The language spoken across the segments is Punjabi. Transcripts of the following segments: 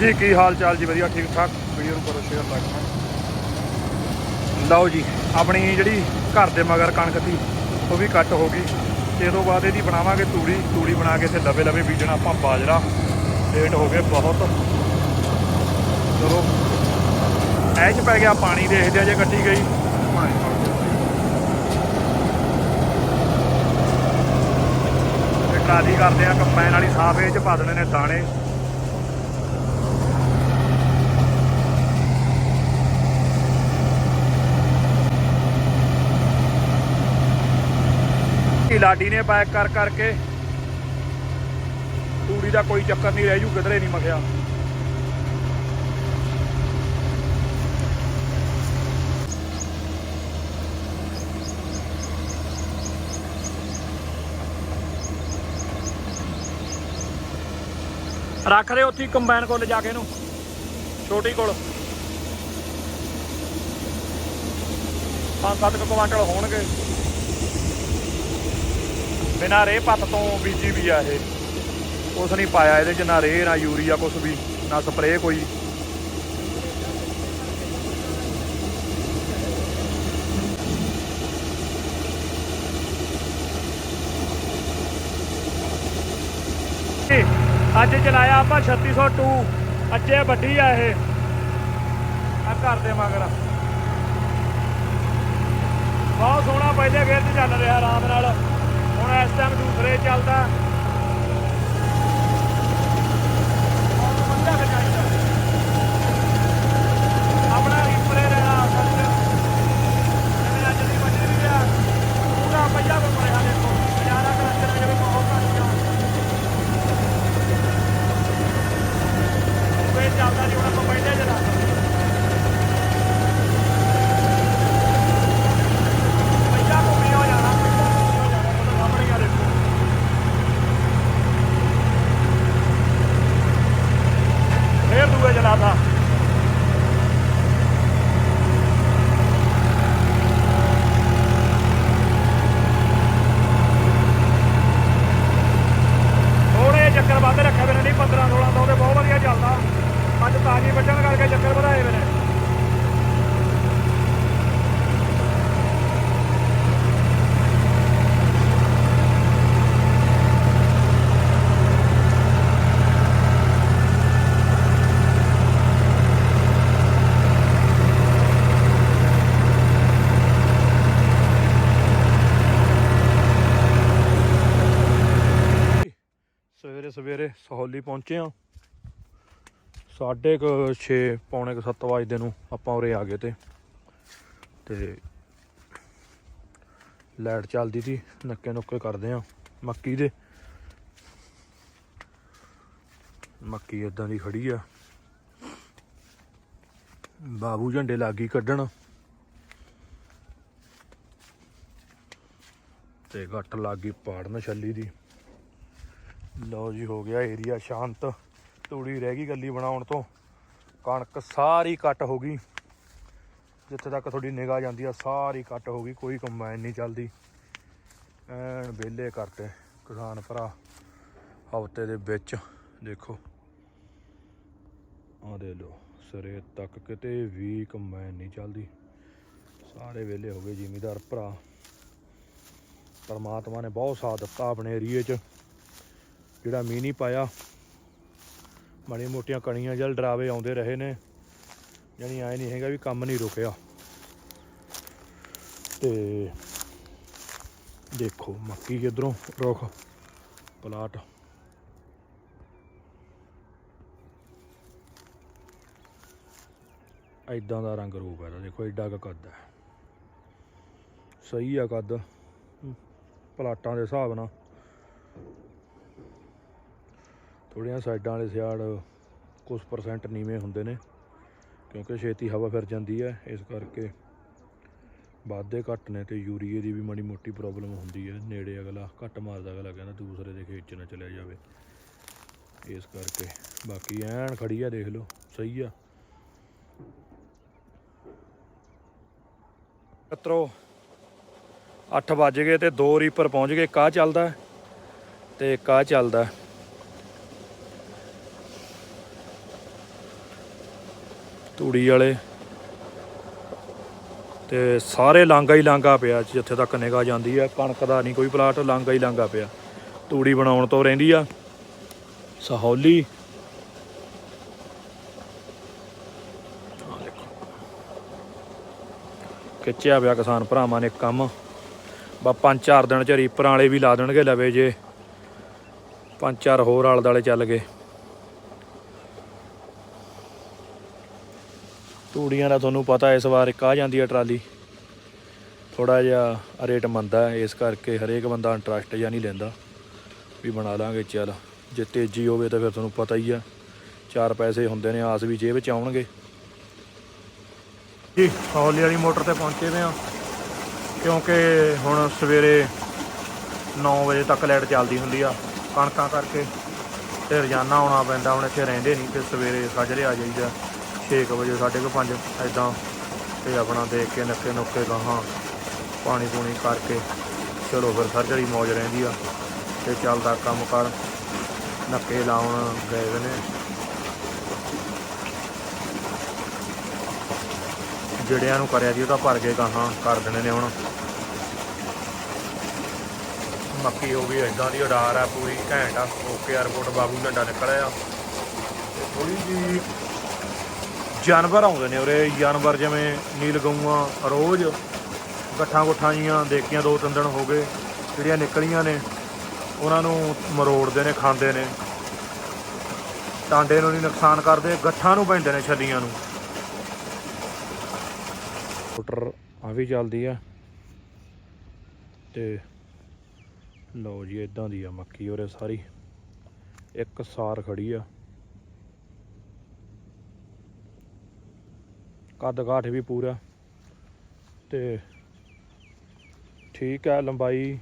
ਜੀ, ਕੀ ਹਾਲ ਚਾਲ ਜੀ? ਵਧੀਆ, ਠੀਕ ਠਾਕ? ਵੀਡੀਓ ਨੂੰ ਕਰੋ ਸ਼ੇਅਰ ਲਾਈਕ ਲਓ ਜੀ, ਆਪਣੀ ਜਿਹੜੀ ਘਰ ਦੇ ਮਗਰ ਕਣਕ ਸੀ, ਉਹ ਵੀ ਕੱਟ ਹੋ ਗਈ। ਤੇ ਇਹ ਤੋਂ ਬਾਅਦ ਇਹਦੀ ਬਣਾਵਾਂਗੇ ਤੂੜੀ। ਤੂੜੀ ਬਣਾ ਕੇ ਇੱਥੇ ਲਵੇ ਲਵੇ ਬੀਜਣਾ ਆਪਾਂ ਬਾਜਰਾ। ਲੇਟ ਹੋ ਗਏ ਬਹੁਤ। ਚਲੋ ਐ ਚ ਪੈ ਗਿਆ ਪਾਣੀ, ਦੇਖਦੇ ਆ ਜੇ ਕੱਟੀ ਗਈ। ਟਰਾਲੀ ਕਰਦੇ ਆ ਕੰਬਾਈਨ ਵਾਲੀ ਸਾਫ਼, ਇਹ ਚ ਪਾ ਦੇਣੇ ਨੇ ਦਾਣੇ। ਲਾਡੀ ਨੇ ਪੈਕ ਕਰ ਕਰਕੇ ਤੂੜੀ ਦਾ ਕੋਈ ਚੱਕਰ ਨਹੀਂ ਰਹਿ ਜੂ ਕਿਧਰੇ ਨਹੀਂ ਮਖਿਆ। ਰੱਖ ਦੇ ਉੱਥੇ ਹੀ ਕੰਬਾਈਨ ਕੋਲ ਜਾ ਕੇ ਇਹਨੂੰ, ਛੋਟੀ ਕੋਲ। ਪੰਜ ਸੱਤ ਕੁ ਕੁਆਂਟਲ ਹੋਣਗੇ। ਬਿਨਾਂ ਰੇ ਪੱਤ ਤੋਂ ਬੀਜੀ ਵੀ ਆ ਇਹ। ਕੁਛ ਨਹੀਂ ਪਾਇਆ ਇਹਦੇ ਚ, ਨਾ ਰੇ ਨਾ ਯੂਰੀਆ, ਕੁਛ ਵੀ, ਨਾ ਸਪਰੇਅ ਕੋਈ। ਅੱਜ ਚਲਾਇਆ ਆਪਾਂ 3602 ਅੱਜੇ ਵੱਡੀ ਆ ਇਹ। ਆ ਘਰ ਦੇ ਮਗਰ। ਬਹੁਤ ਸੋਹਣਾ ਪਹਿਲੇ ਗੇਅਰ 'ਚ ਚੱਲ ਰਿਹਾ ਆਰਾਮ ਨਾਲ। ਹੁਣ ਇਸ ਟਾਈਮ ਦੂਸਰੇ ਚੱਲਦਾ ਬਹੁਤ ਵਧੀਆ ਖਿਚਾਈਦਾ। ਆਪਣਾ ਰੀਪਰੇ ਰਹਿਣਾ ਅਸਲ 'ਚ ਜਿਵੇਂ ਅੱਜ ਦੀ ਵੱਡੀ ਵੀ ਆ ਪੂਰਾ ਪਹਿਲਾ ਘੁੰਮ ਰਿਹਾ ਦੇਖੋ ਨਜ਼ਾਰਾ ਕਲਚਰ ਜਿਵੇਂ ਬਹੁਤ ਘੱਟ ਆ ਫੇਰ ਚੱਲਦਾ ਜੀ ਹੁਣ ਆਪਾਂ ਪਹਿਲੇ ਚਲਾ ਪਹਿਲਾ ਘੁੰਮੀ ਹੋ ਜਾਣਾ ਪਹਿਲਾ ਘੁੰਮੀ ਹੋ ਜਾਣਾ ਉਹਦੇ ਸਾਹਮਣੇ ਹੀ ਆ ਦੇਖੋ ਫੇਰ ਦੂਏ ਚਲਾਤਾ ਥੋੜੇ ਚੱਕਰ ਵੱਧ ਰੱਖੇ ਵੇ ਨਹੀਂ 15 16 ਦਾ ਉਹਦੇ ਬਹੁਤ ਵਧੀਆ ਚੱਲਦਾ ਅੱਜ ਤਾਜੀ ਵੱਢਣ ਕਰਕੇ ਚੱਕਰ ਵਧਾਏ ਵੇ ਨੇ ਸਵੇਰੇ ਸਵੇਰੇ ਸਹੌਲੀ ਪਹੁੰਚੇ ਆ ਸਾਢੇ ਕੁ 6 ਪੌਣੇ ਕੁ 7 ਵਜੇ ਨੂੰ ਆਪਾਂ ਉਰੇ ਆ ਗਏ ਤੇ। ਤੇ ਲਾਈਟ ਚੱਲਦੀ ਸੀ, ਨੱਕੇ ਨੁੱਕੇ ਕਰਦੇ ਆ ਮੱਕੀ ਦੇ। ਮੱਕੀ ਇਦਾਂ ਦੀ ਖੜੀ ਆ। ਬਾਬੂ ਝੰਡੇ ਲਾਗੀ ਕੱਢਣ। ਤੇ ਗੱਟ ਲਾਗੀ ਪਾੜਨ ਛੱਲੀ ਦੀ। ਲਓ ਜੀ, ਹੋ ਗਿਆ ਏਰੀਆ ਸ਼ਾਂਤ। ਤੂੜੀ ਰਹਿ ਗਈ ਗੱਲੀ ਬਣਾਉਣ ਤੋਂ। ਕਣਕ ਸਾਰੀ ਕੱਟ ਹੋ ਗਈ। ਜਿੱਥੇ ਤੱਕ ਤੁਹਾਡੀ ਨਿਗਾਹ ਜਾਂਦੀ ਆ, ਸਾਰੀ ਕੱਟ ਹੋ ਗਈ। ਕੋਈ ਕੰਬਾਈਨ ਨਹੀਂ ਚੱਲਦੀ। ਐਨ ਵਿਹਲੇ ਕਰਤੇ ਕਿਸਾਨ ਭਰਾ ਹਫ਼ਤੇ ਦੇ ਵਿੱਚ। ਦੇਖੋ। ਆ ਦੇ ਲੋ ਸਰੇ ਤੱਕ ਕਿਤੇ ਵੀ ਕੰਬਾਈਨ ਨਹੀਂ ਚੱਲਦੀ। ਸਾਰੇ ਵਿਹਲੇ ਹੋ ਗਏ ਜ਼ਿਮੀਦਾਰ ਭਰਾ। ਪਰਮਾਤਮਾ ਨੇ ਬਹੁਤ ਸਾਥ ਦਿੱਤਾ ਆਪਣੇ ਏਰੀਏ 'ਚ। ਜਿਹੜਾ ਮੀਂਹ ਨਹੀਂ ਪਾਇਆ, ਮਾੜੀਆਂ ਮੋਟੀਆਂ ਕਣੀਆਂ ਜਲ ਡਰਾਵੇ ਆਉਂਦੇ ਰਹੇ ਨੇ, ਜਾਣੀ ਐ ਨਹੀਂ ਹੈਗਾ ਵੀ ਕੰਮ ਨਹੀਂ ਰੁਕਿਆ। ਤੇ ਦੇਖੋ ਮੱਕੀ ਕਿਧਰੋਂ ਰੁੱਖ, ਪਲਾਟ। ਐਦਾਂ ਦਾ ਰੰਗ ਰੂਪ ਹੈ ਇਹਦਾ, ਦੇਖੋ ਐਡਾ ਕੁ ਕੱਦ ਹੈ। ਸਹੀ ਆ ਕੱਦ ਪਲਾਟਾਂ ਦੇ ਹਿਸਾਬ ਨਾਲ। ਥੋੜ੍ਹੀਆਂ ਸਾਈਡਾਂ ਵਾਲੇ ਸਿਆੜ ਕੁਝ ਪਰਸੈਂਟ ਨੀਵੇਂ ਹੁੰਦੇ ਨੇ, ਕਿਉਂਕਿ ਛੇਤੀ ਹਵਾ ਫਿਰ ਜਾਂਦੀ ਹੈ, ਇਸ ਕਰਕੇ ਵਾਧੇ ਘੱਟ ਨੇ ਤੇ ਯੂਰੀਏ ਦੀ ਵੀ ਮਾੜੀ ਮੋਟੀ ਪ੍ਰੋਬਲਮ ਹੁੰਦੀ ਹੈ, ਨੇੜੇ ਅਗਲਾ ਘੱਟ ਮਾਰਦਾ ਅਗਲਾ ਕਹਿੰਦਾ ਦੂਸਰੇ ਦੇ ਖੇਤ 'ਚ ਨਾ ਚਲਿਆ ਜਾਵੇ। ਇਸ ਕਰਕੇ ਬਾਕੀ ਐਨ ਖੜੀ ਆ ਦੇਖ ਲਓ, ਸਹੀ ਆ। ਮਿੱਤਰੋ 8 ਵੱਜ ਗਏ ਤੇ ਦੋ ਰੀਪਰ ਪਹੁੰਚ ਗਏ, ਕਾਹ ਚੱਲਦਾ? ਹੈ ਤੇ ਕਾਹ ਚੱਲਦਾ? ਤੂੜੀ ਵਾਲੇ। ਤੇ ਸਾਰੇ ਲਾਂਗਾ ਹੀ ਲਾਂਗਾ ਪਿਆ ਜਿੱਥੇ ਤੱਕ ਨਿਗਾਹ ਜਾਂਦੀ ਆ ਕਣਕ ਦਾ ਨਹੀਂ ਕੋਈ ਪਲਾਟ ਲਾਂਗਾ ਹੀ ਲਾਂਗਾ ਪਿਆ। ਤੂੜੀ ਬਣਾਉਣ ਤੋਂ ਰਹਿੰਦੀ ਆ। ਸਹੌਲੀ। ਖਿੱਚਿਆ ਪਿਆ ਕਿਸਾਨ ਭਰਾਵਾਂ ਨੇ ਕੰਮ। ਬਾ ਪੰਜ ਚਾਰ ਦਿਨ ਚ ਰੀਪਰਾਂ ਵਾਲੇ ਵੀ ਲਾ ਦੇਣਗੇ ਲਵੇ ਜੇ। ਪੰਜ ਚਾਰ ਹੋਰ ਆਲੇ ਦਾਲੇ ਚੱਲ ਗਏ। ਤੂੜੀਆਂ ਦਾ ਤੁਹਾਨੂੰ ਪਤਾ ਇਸ ਵਾਰ ਇੱਕ ਆ ਜਾਂਦੀ ਆ ਟਰਾਲੀ। ਥੋੜਾ ਜਿਹਾ ਰੇਟ ਮੰਦਾ ਹੈ, ਇਸ ਕਰਕੇ ਹਰੇਕ ਬੰਦਾ ਇੰਟਰਸਟ ਜਾਂ ਨਹੀਂ ਲੈਂਦਾ। ਵੀ ਬਣਾ ਲਾਂਗੇ ਚੱਲ ਜੇ ਤੇਜ਼ੀ ਹੋਵੇ ਤਾਂ ਫਿਰ ਤੁਹਾਨੂੰ ਪਤਾ ਹੀ ਆ। ਚਾਰ ਪੈਸੇ ਹੁੰਦੇ ਨੇ ਆਸ ਵੀ ਜੇਬ ਚ ਆਉਣਗੇ। ਜੀ ਹੌਲੀ ਵਾਲੀ ਮੋਟਰ ਤੇ ਪਹੁੰਚੇ ਵੇ ਆ ਕਿਉਂਕਿ ਹੁਣ ਸਵੇਰੇ 9 ਵਜੇ ਤੱਕ ਲਾਈਟ ਚੱਲਦੀ ਹੁੰਦੀ ਆ ਕਣਕਾਂ ਕਰਕੇ ਤੇ ਰੋਜ਼ਾਨਾ ਆਉਣਾ ਪੈਂਦਾ ਹੁਣ ਇੱਥੇ ਰਹਿੰਦੇ ਨਹੀਂ ਤੇ ਸਵੇਰੇ ਸਾਜਰੇ ਆ ਜਾਈਦਾ। 6 ਵਜੇ, ਸਾਢੇ ਕੁ ਪੰਜ ਐਦਾਂ ਤੇ ਆਪਣਾ ਦੇਖ ਕੇ ਨੱਕੇ ਨੁੱਕੇ ਗਾਹਾਂ, ਪਾਣੀ ਪੂਣੀ ਕਰਕੇ। ਚਲੋ ਫਿਰ ਸਰਜਰੀ ਮੌਜ ਰਹਿੰਦੀ ਆ। ਤੇ ਚੱਲਦਾ ਕੰਮ ਕਰ। ਨੱਕੇ ਲਾਉਣ ਗਏ ਨੇ। ਜਿਹੜਿਆਂ ਨੂੰ ਕਰਿਆ ਜੀ ਉਹ ਤਾਂ ਭਰ ਕੇ ਗਾਹਾਂ, ਕਰ ਦੇਣੇ ਨੇ ਹੁਣ। ਮੱਕੀ ਹੋ ਗਈ ਇਦਾਂ ਦੀ ਉਡਾਰ ਆ, ਪੂਰੀ ਘੈਂਟ ਆ। ਓਕੇ 에어ਪੋਰਟ ਬਾਬੂ ਝੰਡਾ ਨਿਕਲਿਆ। ਥੋੜੀ ਜੀ ਜਾਨਵਰ ਆਉਂਦੇ ਨੇ ਉਰੇ। ਜਾਨਵਰ ਜਿਵੇਂ ਨੀਲ ਗਊਆਂ ਰੋਜ਼ ਗੱਠਾਂ ਗੁੱਠਾਂ ਜੀਆਂ ਦੇਖੀਆਂ, ਦੋ ਤਿੰਨ ਦਿਨ ਹੋ ਗਏ, ਜਿਹੜੀਆਂ ਨਿਕਲੀਆਂ ਨੇ, ਉਹਨਾਂ ਨੂੰ ਮਰੋੜਦੇ ਨੇ, ਖਾਂਦੇ ਨੇ। ਟਾਂਡੇ ਨੂੰ ਨਹੀਂ ਨੁਕਸਾਨ ਕਰਦੇ, ਗੱਠਾਂ ਨੂੰ ਪੈਂਦੇ ਨੇ ਛੱਲੀਆਂ ਨੂੰ। ਮੋਟਰ ਆ ਵੀ ਚੱਲਦੀ ਆ। ਤੇ ਲਓ ਜੀ ਇਦਾਂ ਦੀ ਆ ਮੱਕੀ ਉਰੇ ਸਾਰੀ। ਇੱਕ ਸਾਰ ਖੜੀ ਆ। ਕੱਦ ਕਾਠ ਵੀ ਪੂਰਾ। ਤੇ ਠੀਕ ਹੈ, ਲੰਬਾਈ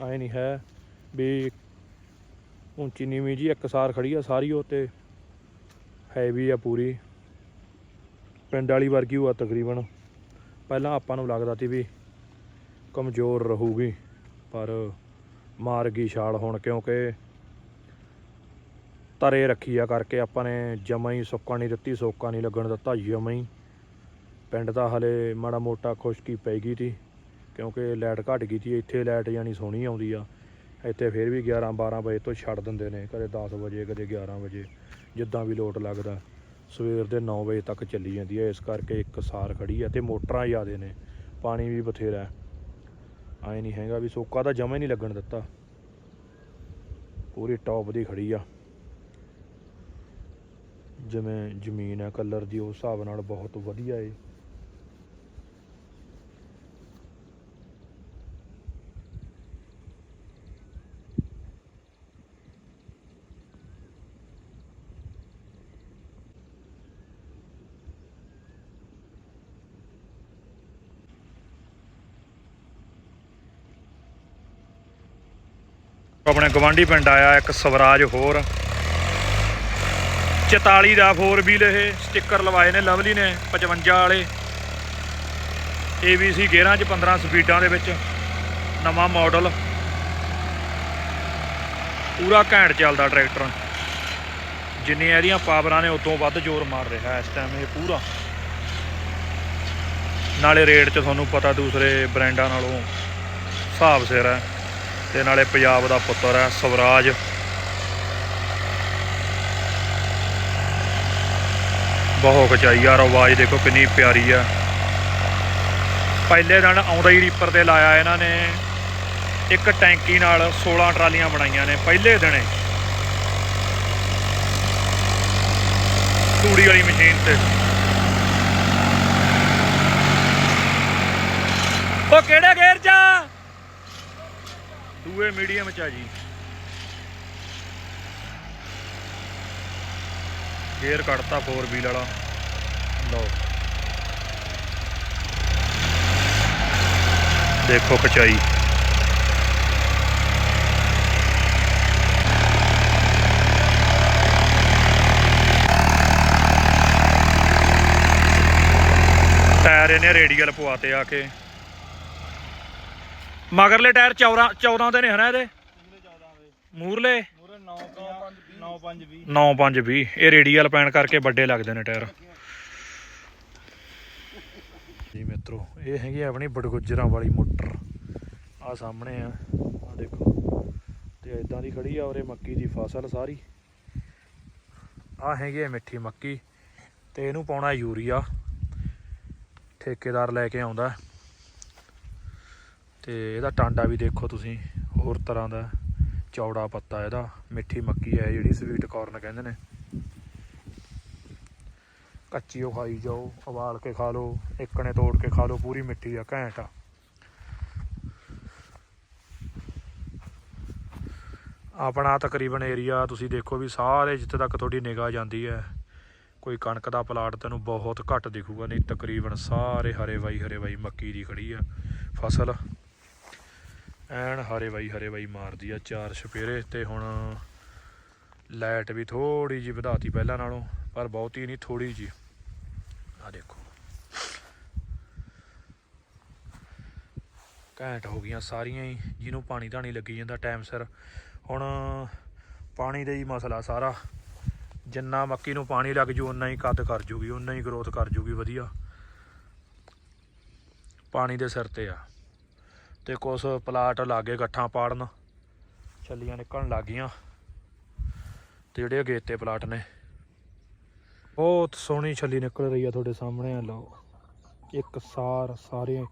ਐ ਨਹੀਂ ਹੈ ਵੀ ਉੱਚੀ ਨੀਵੀਂ ਜੀ ਇੱਕ ਸਾਰ ਖੜੀ ਆ ਸਾਰੀ ਉਹ ਤੇ ਹੈਵੀ ਆ ਪੂਰੀ। ਪਿੰਡ ਵਾਲੀ ਵਰਗੀ ਹੋਆ ਤਕਰੀਬਨ। ਪਹਿਲਾਂ ਆਪਾਂ ਨੂੰ ਲੱਗਦਾ ਸੀ ਵੀ ਕਮਜ਼ੋਰ ਰਹੂਗੀ, ਪਰ ਮਾਰ ਗਈ ਛਾਲ ਹੁਣ ਕਿਉਂਕਿ ਤਰੇ ਰੱਖੀ ਆ ਕਰਕੇ ਆਪਾਂ ਨੇ ਜਮਾ ਹੀ ਸੁੱਕਾ ਨਹੀਂ ਦਿੱਤੀ, ਸੋਕਾ ਨਹੀਂ ਲੱਗਣ ਦਿੱਤਾ, ਜਮਾਂ ਹੀ। ਪਿੰਡ ਦਾ ਹਲੇ ਮਾੜਾ ਮੋਟਾ ਖੁਸ਼ਕੀ ਪੈ ਗਈ ਤੀ, ਕਿਉਂਕਿ ਲਾਈਟ ਘਟ ਗਈ ਤੀ, ਇੱਥੇ ਲਾਈਟ ਜਾਨੀ ਸੋਹਣੀ ਆਉਂਦੀ ਆ। ਇੱਥੇ ਫਿਰ ਵੀ 11 12 ਵਜੇ ਤੋਂ ਛੱਡ ਦਿੰਦੇ ਨੇ, ਕਦੇ 10 ਵਜੇ, ਕਦੇ 11 ਵਜੇ, ਜਿੱਦਾਂ ਵੀ ਲੋਟ ਲੱਗਦਾ। ਸਵੇਰ ਦੇ 9 ਵਜੇ ਤੱਕ ਚੱਲੀ ਜਾਂਦੀ ਹੈ ਇਸ ਕਰਕੇ ਇੱਕ ਸਾਰ ਖੜੀ ਆ ਤੇ ਮੋਟਰਾਂ ਜ਼ਿਆਦੇ ਨੇ, ਪਾਣੀ ਵੀ ਬਥੇਰਾ ਐ ਨਹੀਂ ਹੈਗਾ ਵੀ ਸੋਕਾ ਤਾਂ ਜਮਾ ਹੀ ਨਹੀਂ ਲੱਗਣ ਦਿੱਤਾ। ਪੂਰੀ ਟੌਪ ਦੀ ਖੜੀ ਆ। ਜਿਵੇਂ ਜ਼ਮੀਨ ਹੈ, ਕਲਰ ਦੀ, ਉਸ ਹਿਸਾਬ ਨਾਲ ਬਹੁਤ ਵਧੀਆ ਏ। ਆਪਣੇ ਗਵਾਂਢੀ ਪਿੰਡ ਆਇਆ ਇੱਕ ਸਵਰਾਜ ਹੋਰ। 44 ਦਾ 4 ਵੀਲ ਇਹ ਸਟicker ਲਵਾਏ ਨੇ ਲਵਲੀ ਨੇ 55 ਵਾਲੇ। ABC ਗੇਅਰਾਂ ਚ 15 ਸਪੀਡਾਂ ਦੇ ਵਿੱਚ ਨਵਾਂ ਮਾਡਲ ਪੂਰਾ ਘੈਂਟ ਚੱਲਦਾ ਟਰੈਕਟਰ। ਜਿੰਨੀਆਂ ਇਹਦੀਆਂ ਪਾਵਰਾਂ ਨੇ ਉਦੋਂ ਵੱਧ ਜ਼ੋਰ ਮਾਰ ਰਿਹਾ ਇਸ ਟਾਈਮ ਇਹ ਪੂਰਾ। ਨਾਲੇ ਰੇਟ 'ਚ ਤੁਹਾਨੂੰ ਪਤਾ ਦੂਸਰੇ ਬ੍ਰਾਂਡਾਂ ਨਾਲੋਂ ਹਿਸਾਬ ਸਿਰ ਹੈ। ਤੇ ਨਾਲੇ ਪੰਜਾਬ ਦਾ ਪੁੱਤਰ ਹੈ, ਸਵਰਾਜ। ਬਹੁਤ ਖਚਾਈ ਯਾਰ, ਆਵਾਜ਼ ਦੇਖੋ ਕਿੰਨੀ ਪਿਆਰੀ ਆ। ਪਹਿਲੇ ਦਿਨ ਆਉਂਦਾ ਹੀ ਰੀਪਰ ਤੇ ਲਾਇਆ ਇਹਨਾਂ ਨੇ। ਇੱਕ ਟੈਂਕੀ ਨਾਲ 16 ਟਰਾਲੀਆਂ ਬਣਾਈਆਂ ਨੇ, ਪਹਿਲੇ ਦਿਨੇ। ਤੂੜੀ ਵਾਲੀ ਮਸ਼ੀਨ ਤੇ। ਉਹ ਕਿਹੜੇ ਦੂਏ ਮੀਡੀਅਮ ਚ ਆ ਜੀ। ਗੇਅਰ ਕੱਢਤਾ 4 ਵੀਲ ਵਾਲਾ। ਲਓ। ਦੇਖੋ ਖਚਾਈ। ਟਾਇਰ ਇਹਨੇ ਰੇਡੀਅਲ ਪਵਾਤੇ ਆ ਕੇ। ਮਗਰਲੇ ਟਾਇਰ 14 14 ਦੇ ਨੇ ਹਨਾ ਇਹਦੇ? ਮੂਰਲੇ? ਮੂਰੇ 9 5 9 5 20 9 5 20 ਇਹ ਰੇਡੀਅਲ ਪੈਣ ਕਰਕੇ ਵੱਡੇ ਲੱਗਦੇ ਨੇ ਟਾਇਰ। ਜੀ ਮਿੱਤਰੋ, ਇਹ ਹੈਗੀ ਆ ਆਪਣੀ ਬੜਗੁਜਰਾਂ ਵਾਲੀ ਮੋਟਰ। ਆ ਸਾਹਮਣੇ ਆ ਆ ਦੇਖੋ। ਤੇ ਇਦਾਂ ਦੀ ਖੜੀ ਆ ਉਰੇ ਮੱਕੀ ਦੀ ਫਸਲ ਸਾਰੀ। ਆ ਹੈਗੀ ਆ ਮਿੱਠੀ ਮੱਕੀ। ਤੇ ਇਹਨੂੰ ਪਾਉਣਾ ਯੂਰੀਆ। ਠੇਕੇਦਾਰ ਲੈ ਕੇ ਆਉਂਦਾ। ਤੇ ਇਹਦਾ ਟਾਂਡਾ ਵੀ ਦੇਖੋ ਤੁਸੀਂ, ਹੋਰ ਤਰ੍ਹਾਂ ਦਾ ਚੌੜਾ ਪੱਤਾ ਇਹਦਾ, ਮਿੱਠੀ ਮੱਕੀ ਹੈ ਜਿਹੜੀ ਸਵੀਟ ਕਾਰਨ ਕਹਿੰਦੇ ਨੇ। ਕੱਚੀ ਉਹ ਖਾਈ ਜਾਓ, ਉਬਾਲ ਕੇ ਖਾ ਲਓ, ਇੱਕਣੇ ਤੋੜ ਕੇ ਖਾ ਲਓ, ਪੂਰੀ ਮਿੱਠੀ ਆ, ਘੈਂਟ ਆ। ਆਪਣਾ ਤਕਰੀਬਨ ਏਰੀਆ ਤੁਸੀਂ ਦੇਖੋ ਵੀ ਸਾਰੇ ਜਿੱਥੇ ਤੱਕ ਤੁਹਾਡੀ ਨਿਗਾਹ ਜਾਂਦੀ ਹੈ, ਕੋਈ ਕਣਕ ਦਾ ਪਲਾਟ ਤੈਨੂੰ ਬਹੁਤ ਘੱਟ ਦਿਖੂਗਾ, ਨਹੀਂ ਤਕਰੀਬਨ ਸਾਰੇ ਹਰੇ ਵਾਈ ਹਰੇ ਵਾਈ ਮੱਕੀ ਦੀ ਖੜੀ ਆ ਫਸਲ। ਐਨ ਹਰੇ ਬਾਈ ਹਰੇ ਬਾਈ ਮਾਰਦੀ ਆ ਚਾਰ ਸਪੇਰੇ ਤੇ ਹੁਣ ਲਾਈਟ ਵੀ ਥੋੜੀ ਜੀ ਵਧਾਤੀ ਪਹਿਲਾਂ ਨਾਲੋਂ, ਪਰ ਬਹੁਤੀ ਨਹੀਂ ਥੋੜੀ ਜੀ ਆ ਦੇਖੋ। ਘੈਂਟ ਹੋ ਗਈਆਂ ਸਾਰੀਆਂ ਹੀ, ਜਿਹਨੂੰ ਪਾਣੀ ਧਾਣੀ ਲੱਗੀ ਜਾਂਦਾ ਟਾਈਮ ਸਿਰ। ਹੁਣ ਪਾਣੀ ਦਾ ਹੀ ਮਸਲਾ ਸਾਰਾ। ਜਿੰਨਾ ਮੱਕੀ ਨੂੰ ਪਾਣੀ ਲੱਗ ਜੂ ਉਨਾ ਹੀ ਕੱਦ ਕਰ ਜੂਗੀ ਉਨਾ ਹੀ ਗਰੋਥ ਕਰ ਜੂਗੀ, ਵਧੀਆ। ਪਾਣੀ ਦੇ ਸਿਰ ਤੇ ਆ। ਤੇ ਕੁਛ ਪਲਾਟ ਲਾਗੇ ਗੱਠਾਂ ਪਾੜਨ। ਛੱਲੀਆਂ ਨਿਕਲਣ ਲੱਗ ਗਈਆਂ। ਤੇ ਜਿਹੜੇ ਅਗੇਤੇ ਪਲਾਟ ਨੇ। ਬਹੁਤ ਸੋਹਣੀ ਛੱਲੀ ਨਿਕਲ ਰਹੀ ਆ ਤੁਹਾਡੇ ਸਾਹਮਣੇ। ਆ ਲਓ। ਇੱਕ ਸਾਰ ਸਾਰੇ